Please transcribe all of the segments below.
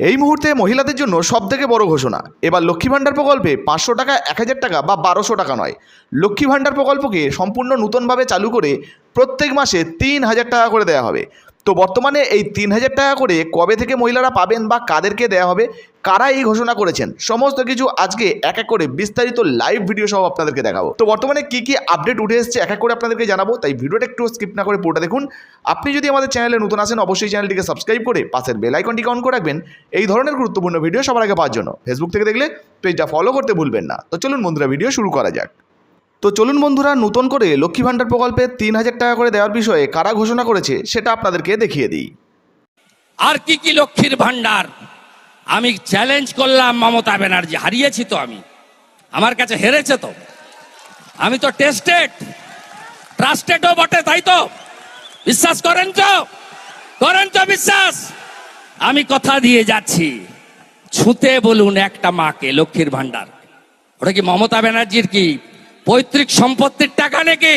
এই মুহূর্তে মহিলাদের জন্য সব থেকে বড় ঘোষণা। এবার লক্ষ্মী ভাণ্ডার প্রকল্পে পাঁচশো টাকা, এক হাজার টাকা বা বারোশো টাকা নয়। লক্ষ্মী ভাণ্ডার প্রকল্পকে সম্পূর্ণ নূতনভাবে চালু করে প্রত্যেক মাসে তিন হাজার টাকা করে দেওয়া হবে। তো বর্তমানে এই তিন হাজার টাকা করে কবে থেকে মহিলারা পাবেন বা কাদেরকে দেওয়া হবে কারা এই ঘোষণা করেছেন? সমস্ত কিছু আজকে এক এক করে বিস্তারিত লাইভ ভিডিও সহ আপনাদেরকে দেখাবো। তো বর্তমানে কি কি আপডেট উঠে এসেছে এক এক করে আপনাদেরকে জানাব, তাই ভিডিওটা একটু স্কিপ না করে পুরোটা দেখুন। আপনি যদি আমাদের চ্যানেলে নতুন আসেন, অবশ্যই চ্যানেলটিকে সাবস্ক্রাইব করে পাশের বেল আইকনটিকে অন করে রাখবেন। এই ধরনের গুরুত্বপূর্ণ ভিডিও সবার আগে পাওয়ার জন্য। ফেসবুক থেকে দেখলে পেজটা ফলো করতে ভুলবেন না। তো চলুন বন্ধুরা ভিডিও শুরু করা যাক। তো চলুন বন্ধুরা, নতুন করে লক্ষ্মী ভাণ্ডার প্রকল্পে তিন হাজার টাকা করে দেওয়ার বিষয়ে কারা ঘোষণা করেছে, সেটা আপনাদেরকে দেখিয়ে দিই। আর কি কি লক্ষ্মীর ভান্ডার আমি চ্যালেঞ্জ করলাম মমতা ব্যানার্জি, হারিয়েছি তো আমি। আমার কাছে হেরেছে তো। আমি তো টেস্টেড ট্রাস্টেডও বটে, তাই তো? বিশ্বাস করেন তো? করেন তো বিশ্বাস? আমি কথা দিয়ে যাচ্ছি। ছুতে বলুন একটা মাকে, লক্ষ্মীর ভান্ডার ওটা কি মমতা ব্যানার্জির কি পৈতৃক সম্পত্তির টাকা নাকি?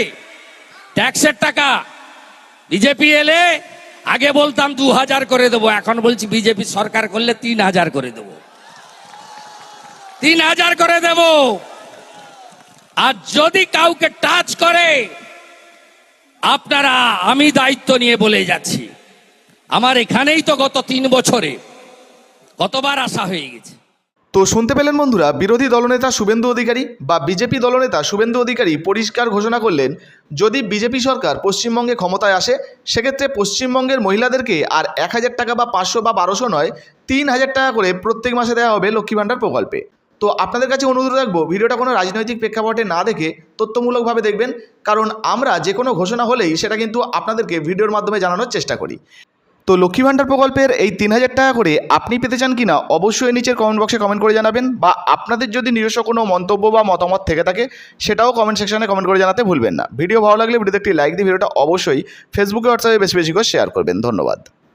ট্যাক্সের টাকা। বিজেপি এলে আগে বলতাম দু হাজার করে দেবো, এখন বলছি বিজেপি সরকার করলে তিন হাজার করে দেবো। তিন হাজার করে দেব। আর যদি কাউকে টাচ করে, আপনারা, আমি দায়িত্ব নিয়ে বলে যাচ্ছি। আমার এখানেই তো গত তিন বছরে কতবার আশা হয়ে গেছে। তো শুনতে পেলেন বন্ধুরা, বিরোধী দলনেতা শুভেন্দু অধিকারী বা বিজেপি দলনেতা শুভেন্দু অধিকারী পরিষ্কার ঘোষণা করলেন, যদি বিজেপি সরকার পশ্চিমবঙ্গে ক্ষমতায় আসে, সেক্ষেত্রে পশ্চিমবঙ্গের মহিলাদেরকে আর এক হাজার টাকা বা পাঁচশো বা বারোশো নয়, তিন হাজার টাকা করে প্রত্যেক মাসে দেওয়া হবে লক্ষ্মী ভাণ্ডার প্রকল্পে। তো আপনাদের কাছে অনুরোধ রাখব, ভিডিওটা কোনো রাজনৈতিক প্রেক্ষাপটে না দেখে তথ্যমূলকভাবে দেখবেন, কারণ আমরা যে কোনো ঘোষণা হলেই সেটা কিন্তু আপনাদেরকে ভিডিওর মাধ্যমে জানানোর চেষ্টা করি। তো লক্ষ্মী ভাণ্ডার প্রকল্পের এই তিন হাজার টাকা করে আপনি পেতে চান কি না অবশ্যই নিচের কমেন্ট বক্সে কমেন্ট করে জানাবেন বা আপনাদের যদি নিজস্ব কোনো মন্তব্য বা মতামত থেকে থাকে, সেটাও কমেন্ট সেকশনে কমেন্ট করে জানাতে ভুলবেন না। ভিডিও ভালো লাগলে ভিডিওতে একটি লাইক দিয়ে ভিডিওটা অবশ্যই ফেসবুকে হোয়াটসঅ্যাপে বেশি বেশি করে শেয়ার করবেন। ধন্যবাদ।